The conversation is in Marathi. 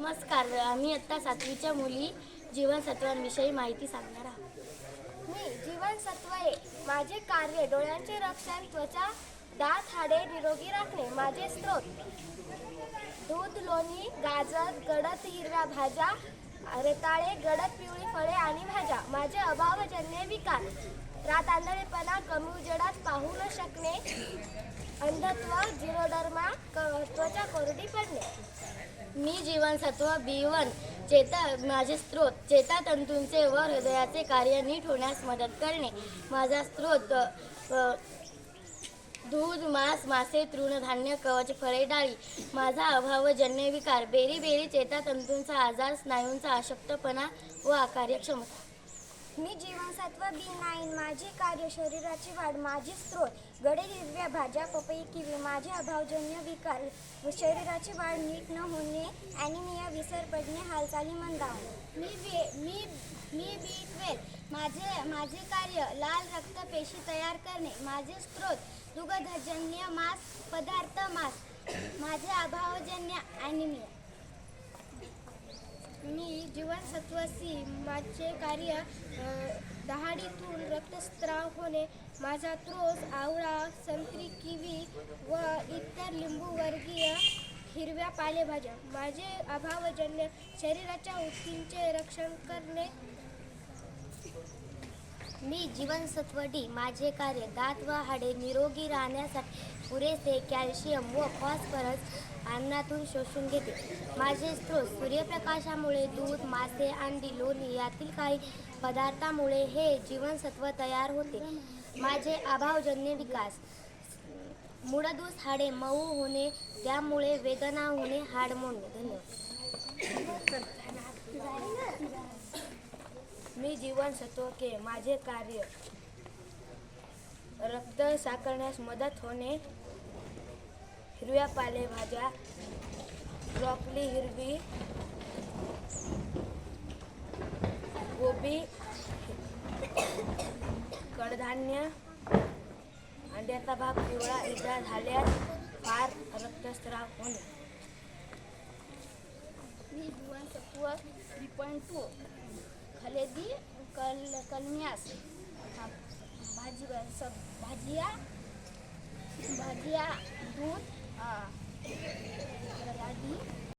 नमस्कार आम्ही आत्ता सातवीच्या मुली जीवनसत्वांविषयी माहिती सांगणार आहोत. मी जीवनसत्वये माझे कार्य डोळ्यांचे रक्षण त्वचा दात हाडे निरोगी राखणे माझे स्रोत. दूध लोणी गाजर गडद हिरव्या भाज्या रताळे गडद पिवळी फळे आणि भाज्या. माझे अभावजन्य विकार. रात आंधळेपणा कमी उजेडात पाहू न शकणे. अंधत्व जिरोडर्मा त्वचा कोरडी पडणे. मी जीवनसत्व बी वन चेता माझे स्रोत चेतातंतूंचे व हृदयाचे कार्य नीट होण्यास मदत करणे. माझा स्रोत दूध मांस मासे तृणधान्य कवच फळे डाळी. माझा अभावजन्य विकार बेरी बेरी चेतातंतूंचा आजार स्नायूंचा अशक्तपणा व अकार्यक्षमता मी जीवनसत्व बी नाईन माझे कार्य शरीराची वाढ माझे स्रोत गडे हिरव्या भाज्या पपई किवी माझे अभावजन्य विकार शरीराची वाढ नीट न होणे ॲनिमिया विसर पडणे हालचाली मंदावणे. मी बी मी मी बी ट्वेल्व माझे माझे कार्य लाल रक्तपेशी तयार करणे माझे स्रोत दुग्धजन्य मांस पदार्थ मांस माझे अभावजन्य ॲनिमिया मी जीवनसत्व सी माझे कार्य दहाडीतून रक्तस्त्राव होणे माझा त्रोस आवळा संत्री किवी व इतर लिंबूवर्गीय हिरव्या पालेभाज्या माझे अभावजन्य शरीराच्या ऊतींचे रक्षण करणे. मी जीवनसत्व डी माझे कार्य दात व हाडे निरोगी राहण्यासाठी पुरेसे कॅल्शियम व फॉस्फरस अन्नातून शोषून घेते. माझे स्रोत सूर्यप्रकाशामुळे दूध मासे अंडी लोणी यातील काही पदार्थामुळे हे जीवनसत्व तयार होते. माझे अभावजन्य विकास मुळदूस हाडे मऊ होणे त्यामुळे वेदना होणे हाड मोडणे. धन्यवाद. मी जीवनसत्व के माझे कार्य रक्त साकरण्यास मदत होणे. हिरव्या पालेभाज्या ब्रॉकली हिरवी गोबी कडधान्य अंड्याचा भाग पिवळा इजा झाल्यास फार रक्तस्राव होणे. मी जीवनसत्व थ्री पॉईंट टू खलेदी कल कलमियास भाजी सब भाजिया भाजिया दूध आ,